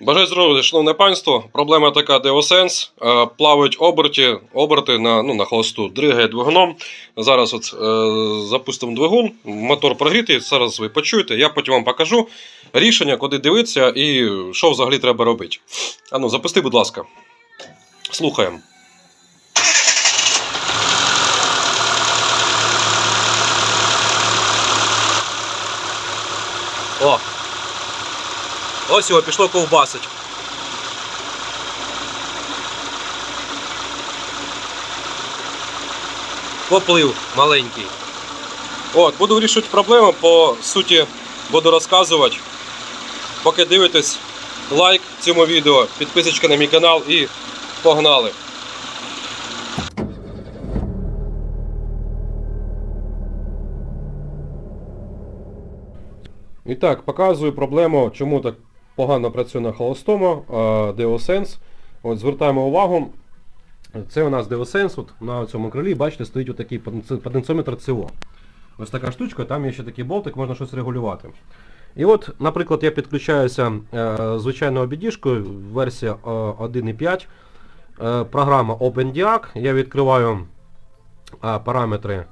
Бажаю здоров'я, шановне панство. Проблема така Деосенс. Е, Плавають оберти, оберти на, ну, на холосту, дригає двигуном. Зараз от, е, запустимо двигун, мотор прогрітий, зараз ви почуєте, я потім вам покажу рішення, куди дивитися і що взагалі треба робити. А ну, запусти, будь ласка. Слухаємо. О! Ось його пішло ковбасить. Поплив маленький. От, буду вирішувати проблему, по суті, буду розказувати. Поки дивитесь, лайк цьому відео, підписочка на мій канал і погнали. І так, показую проблему, чому так погано працює на холостому е, DeoSense. От звертаємо увагу. Це у нас DeoSense, от на цьому крилі, бачите, стоїть отакий потенціометр ЦО. Ось така штучка, там є ще такий болтик, можна щось регулювати. І от, наприклад, я підключаюся е, звичайною обідішкою, версія е, 1.5, е, програма OpenDiac, я відкриваю е, параметри,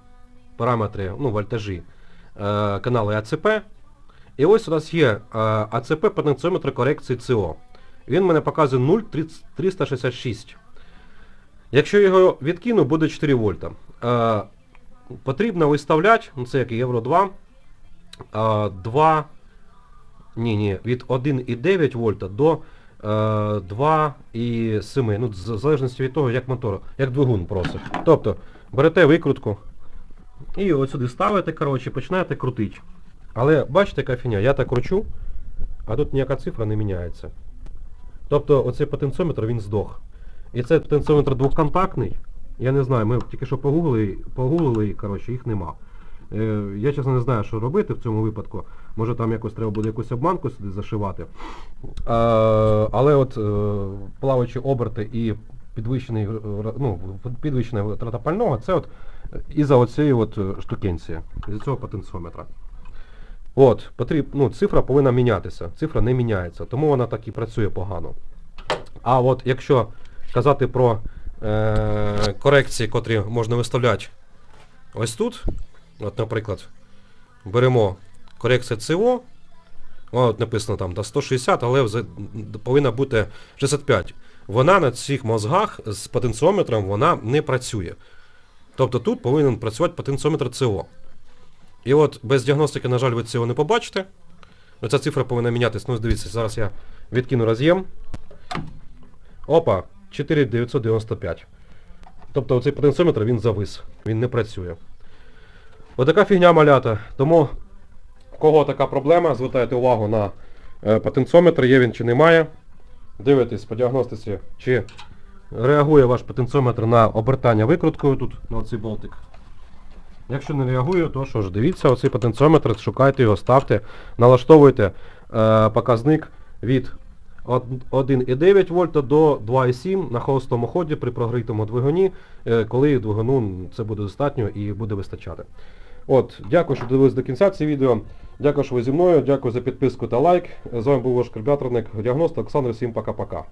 параметри ну, вольтажі е, каналу АЦП. І ось у нас є е, АЦП потенціометр корекції ЦО. Він мене показує 0,366. Якщо його відкину, буде 4 вольта. Е, потрібно виставляти, ну це як Євро 2, е, 2, ні, ні, від 1,9 вольта до е, 2,7. Ну, в залежності від того, як мотор, як двигун просить. Тобто, берете викрутку і ось сюди ставите, коротше, починаєте крутити. Але бачите, яка фігня, я так кручу, а тут ніяка цифра не міняється. Тобто оцей потенціометр він здох. І цей потенціометр двохконтактний. Я не знаю, ми тільки що погуглили, погуглили коротше, їх нема. Е, я чесно не знаю, що робити в цьому випадку. Може там якось треба буде якусь обманку сюди зашивати. А, але от е, плаваючі оберти і підвищений, е, ну, підвищена витрата пального, це от із-за оцієї от е, штукенції, із цього потенціометра. От, потріб, ну, цифра повинна мінятися. Цифра не міняється, тому вона так і працює погано. А от якщо казати про е, корекції, котрі можна виставляти ось тут, от, наприклад, беремо корекція ЦО, от написано там до 160, але повинна бути 65. Вона на цих мозгах з потенціометром вона не працює. Тобто тут повинен працювати потенціометр ЦО. І от без діагностики, на жаль, ви цього не побачите. Ну, Ця цифра повинна мінятися. Ну, дивіться, зараз я відкину роз'єм. Опа, 4995. Тобто оцей потенціометр він завис, він не працює. Отака фігня малята. Тому, в кого така проблема, звертайте увагу на е, потенціометр, є він чи немає. Дивитесь по діагностиці, чи реагує ваш потенціометр на обертання викруткою тут, на цей болтик. Якщо не реагує, то що ж, дивіться оцей потенціометр, шукайте його, ставте, налаштовуйте е, показник від 1,9 вольта до 2,7 на холостому ході при прогрітому двигуні, е, коли двигуну це буде достатньо і буде вистачати. От, дякую, що дивились до кінця це відео. Дякую, що ви зі мною, дякую за підписку та лайк. З вами був ваш карбюраторник, діагност Олександр. Всім пока-пока.